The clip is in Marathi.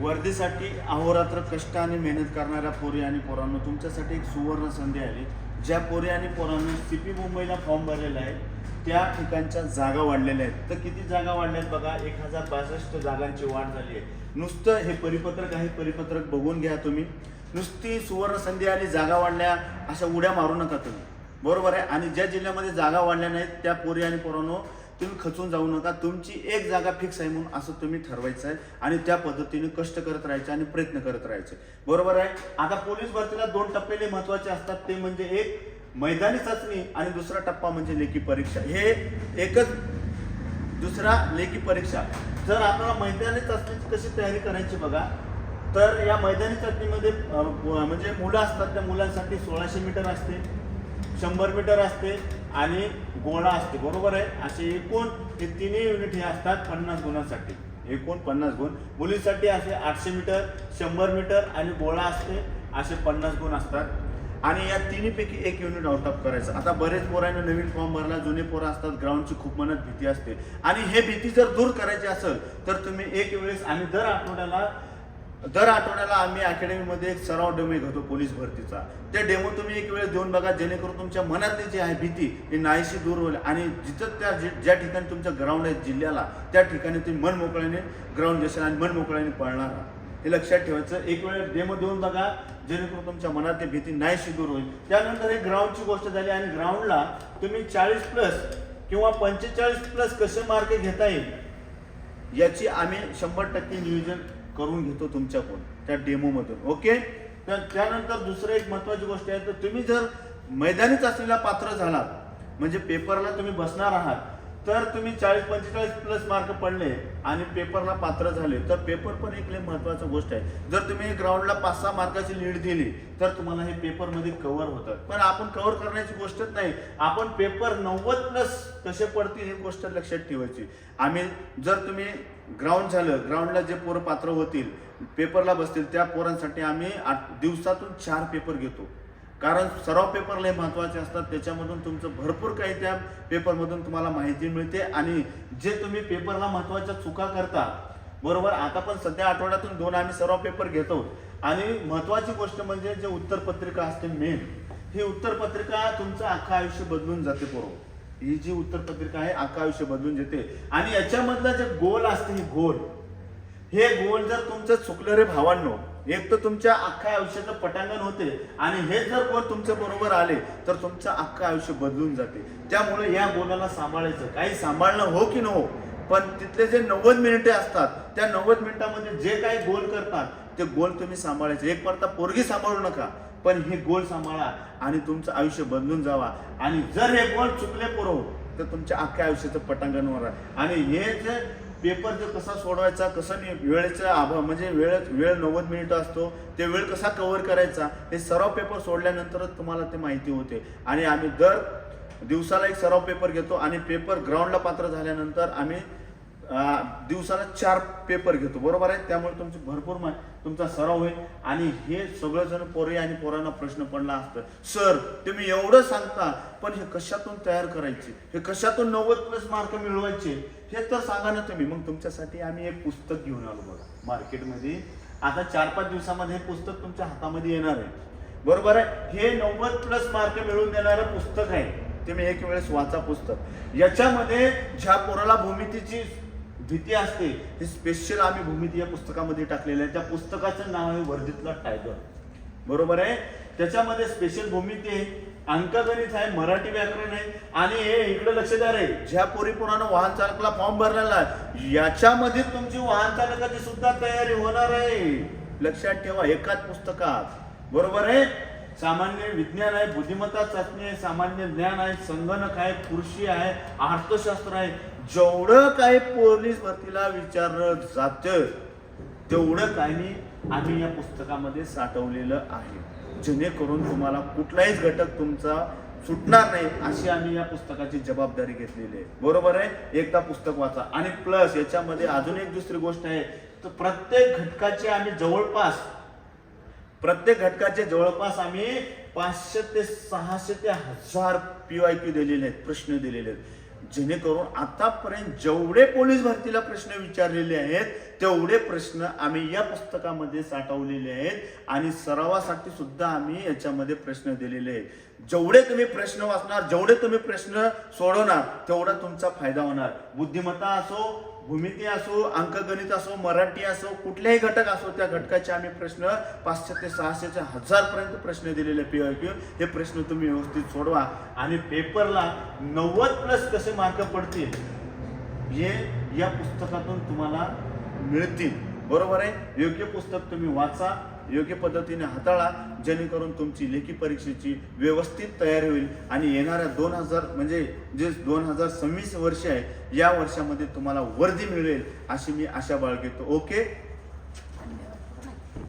वर्धेसाठी अहोरात्र कष्ट आणि मेहनत करणाऱ्या पोरी आणि पोरांनो तुमच्यासाठी एक सुवर्ण संधी आली. ज्या पोरी आणि पोरांनो सी पी मुंबईला फॉर्म भरलेला आहे त्या ठिकाणच्या जागा वाढलेल्या आहेत. तर किती जागा वाढल्या आहेत बघा? एक हजार बासष्ट जागांची वाढ झाली आहे. नुसतं हे परिपत्रक आहे परिपत्रक बघून घ्या तुम्ही. नुसती सुवर्ण संधी आली जागा वाढल्या अशा उड्या मारू नका तुम्ही. बरोबर आहे? आणि ज्या जिल्ह्यामध्ये जागा वाढल्या नाहीत त्या पोरी आणि पोरांनो तुम्ही खचून जाऊ नका. तुमची एक जागा फिक्स आहे म्हणून असं तुम्ही ठरवायचं आहे आणि त्या पद्धतीने कष्ट करत राहायचे आणि प्रयत्न करत राहायचे. बरोबर आहे? आता पोलीस भरतीला दोन टप्पेले महत्त्वाचे असतात. ते म्हणजे एक मैदानी चाचणी आणि दुसरा टप्पा म्हणजे लेखी परीक्षा. हे एकच दुसरा लेखी परीक्षा. जर आपल्याला मैदानी चाचणीची कशी तयारी करायची बघा तर या मैदानी चाचणीमध्ये म्हणजे मुलं असतात त्या मुलांसाठी सोळाशे मीटर असते शंभर मीटर असते आणि गोळा असते बरोबर आहे? असे एकूण हे तिन्ही युनिट हे असतात पन्नास गुणांसाठी. एकूण पन्नास गुण. मुलींसाठी असे आठशे मीटर शंभर मीटर आणि गोळा असते असे पन्नास गुण असतात. आणि या तिन्हीपैकी एक युनिट आउट ऑफ करायचं. आता बरेच पोरांना नवीन फॉर्म भरला जुने पोरं असतात ग्राउंडची खूप मनात भीती असते. आणि हे भीती जर दूर करायची असेल तर तुम्ही एक वेळेस आम्ही दर आठवड्याला दर आठवड्याला आम्ही अकॅडमीमध्ये एक सराव डेमो घेतो पोलीस भरतीचा. ते डेमो तुम्ही एक वेळ देऊन बघा जेणेकरून तुमच्या मनातली जी आहे भीती ही नाहीशी दूर होईल. आणि जिथं त्या जे- ज्या ठिकाणी तुमचं ग्राउंड आहे जिल्ह्याला त्या ठिकाणी तुम्ही मन मोकळ्याने ग्राउंड जसे आणि मन मोकळ्याने पळणार हे लक्षात ठेवायचं. एक वेळ डेमो देऊन बघा जेणेकरून तुमच्या मनातली भीती नाहीशी दूर होईल. त्यानंतर हे ग्राउंडची गोष्ट झाली आणि ग्राउंडला तुम्ही चाळीस प्लस किंवा पंचेचाळीस प्लस कसे मार्क घेता येईल याची आम्ही शंभर टक्के नियोजन करून घेतो तुमच्याकडून त्या डेमोमधून ओके? तर त्यानंतर दुसरं एक महत्वाची गोष्ट आहे तर तुम्ही जर मैदानीच असलेला पात्र झालात म्हणजे पेपरला तुम्ही बसणार आहात तर तुम्ही चाळीस पंचेचाळीस प्लस मार्क पडले आणि पेपरला पात्र झाले. तर पेपर पण एक लय महत्वाची गोष्ट आहे. जर तुम्ही ग्राउंडला पाच सहा मार्काची लीड दिली तर तुम्हाला हे पेपरमध्ये कव्हर होतात पण आपण कव्हर करण्याची गोष्टच नाही. आपण पेपर नव्वद प्लस कसे पडतील ही गोष्ट लक्षात ठेवायची. आम्ही जर तुम्ही ग्राउंड झालं ग्राउंडला जे पोरं पात्र होतील पेपरला बसतील त्या पोरांसाठी आम्ही आठ दिवसातून चार पेपर घेतो. कारण सराव पेपर लय महत्त्वाचे असतात त्याच्यामधून तुमचं भरपूर काही त्या पेपरमधून तुम्हाला माहिती मिळते आणि जे तुम्ही पेपरला महत्त्वाच्या चुका करता बरोबर? आता पण सध्या आठवड्यातून दोन आम्ही सराव पेपर घेतो आणि महत्वाची गोष्ट म्हणजे जे उत्तर पत्रिका असते मेन ही उत्तर पत्रिका तुमचं अख्खं आयुष्य बदलून जाते बरोबर ही जी उत्तर पत्रिका आहे अख्खा आयुष्य बदलून जाते आणि याच्यामधलं जे गोल असते ही गोल हे गोल जर तुमचं चुकलं रे भावांनो एक तर तुमच्या अख्ख्या आयुष्याचं पटांगण होते आणि हे जर गोल तुमच्या बरोबर आले तर तुमचं अख्खं आयुष्य बदलून जाते. त्यामुळे या गोलाला सांभाळायचं. काही सांभाळणं हो की न हो पण तिथले जे नव्वद मिनिटे असतात त्या नव्वद मिनिटामध्ये जे काही गोल करतात ते गोल तुम्ही सांभाळायचे. एक परता पोरगी सांभाळू नका पण हे गोल सांभाळा आणि तुमचं आयुष्य बदलून जावा. आणि जर हे गोल चुकले पुरव तर तुमच्या अख्ख्या आयुष्याचं पटांगणवर आहे. आणि हे जे पेपर जो कसा सोडवायचा कसं नि- वेळेचा अभाव म्हणजे वेळ वेळ नव्वद मिनिटं असतो ते वेळ कसा कव्हर करायचा हे सराव पेपर सोडल्यानंतरच तुम्हाला ते माहिती होते. आणि आम्ही दर दिवसाला एक सराव पेपर घेतो आणि पेपर ग्राउंडला पात्र झाल्यानंतर आम्ही दिवसाला चार पेपर घेतो. बरोबर आहे? त्यामुळे तुमची भरपूर मा- तुमचा सराव होईल. आणि हे सगळं जण पोरे आणि पोरांना प्रश्न पडला असतं. सर तुम्ही एवढं सांगता पण हे कशातून तयार करायचे? हे कशातून नव्वद प्लस मार्क मिळवायचे? हे तर सांगा ना तुम्ही. मग तुमच्यासाठी आम्ही एक पुस्तक घेऊन आलो बघा मार्केटमध्ये. आता चार पाच दिवसामध्ये हे पुस्तक तुमच्या हातामध्ये येणार आहे. बरोबर आहे? हे नव्वद प्लस मार्क मिळवून देणारं पुस्तक आहे. तुम्ही एक वेळेस वाचा पुस्तक. याच्यामध्ये ज्या पोराला भूमितीची भीती असते. हे स्पेशल आम्ही भूमिती या पुस्तकामध्ये टाकलेलं आहे. त्या पुस्तकाचं नाव आहे वर्धितला टायगर बरोबर आहे? त्याच्यामध्ये स्पेशल भूमिती आहे. अंकगणित आहे मराठी व्याकरण आहे. आणि हे इकडे लक्ष द्या रे. ज्या पोरी पोरानं वाहन चालकाला फॉर्म भरलेला आहे याच्यामध्ये तुमची वाहन चालकाची सुद्धा तयारी होणार आहे. लक्षात ठेवा एकाच पुस्तकात. बरोबर आहे? सामान्य विज्ञान आहे बुद्धिमत्ता चाचणी आहे सामान्य ज्ञान आहे संगणक आहे कृषी आहे अर्थशास्त्र आहे. जेवढं काही पोलीस भरतीला विचारलं जातं तेवढं काही आम्ही या पुस्तकामध्ये साठवलेलं आहे. जेणेकरून तुम्हाला कुठलाहीच घटक तुमचा सुटणार नाही अशी आम्ही या पुस्तकाची जबाबदारी घेतलेली आहे. बरोबर आहे? एकदा पुस्तक वाचा. आणि प्लस याच्यामध्ये अजून एक दुसरी गोष्ट आहे तर प्रत्येक घटकाचे आम्ही जवळपास प्रत्येक घटकाचे जवळपास आम्ही पाचशे ते सहाशे ते हजार पीवाय पी दिलेले आहेत प्रश्न दिलेले आहेत. जेणेकरून आतापर्यंत जेवढे पोलीस भरतीला प्रश्न विचारलेले आहेत तेवढे प्रश्न आम्ही या पुस्तकामध्ये साठवलेले आहेत आणि सरावासाठी सुद्धा आम्ही याच्यामध्ये प्रश्न दिलेले आहेत. जेवढे तुम्ही प्रश्न वाचणार जेवढे तुम्ही प्रश्न सोडवणार तेवढा तुमचा फायदा होणार. बुद्धिमत्ता असो भूमिती असो अंकगणित असो मराठी असो कुठल्याही घटक असो त्या घटकाचे आम्ही प्रश्न पाचशे ते सहाशेच्या हजारपर्यंत प्रश्न दिलेले पी आय क्यू हे प्रश्न तुम्ही व्यवस्थित सोडवा. आणि पेपरला नव्वद प्लस कसे मार्क पडतील हे या पुस्तकातून तुम्हाला मिळतील. बरोबर आहे? योग्य पुस्तक तुम्ही वाचा. योग्य पद्धतीने हाताळा जेणेकरून तुमची लेखी परीक्षेची व्यवस्थित तयारी होईल आणि येणाऱ्या दोन हजार म्हणजे जे दोन हजार सव्वीस वर्ष आहे या वर्षामध्ये तुम्हाला वर्दी मिळेल अशी मी आशा बाळगतो ओके?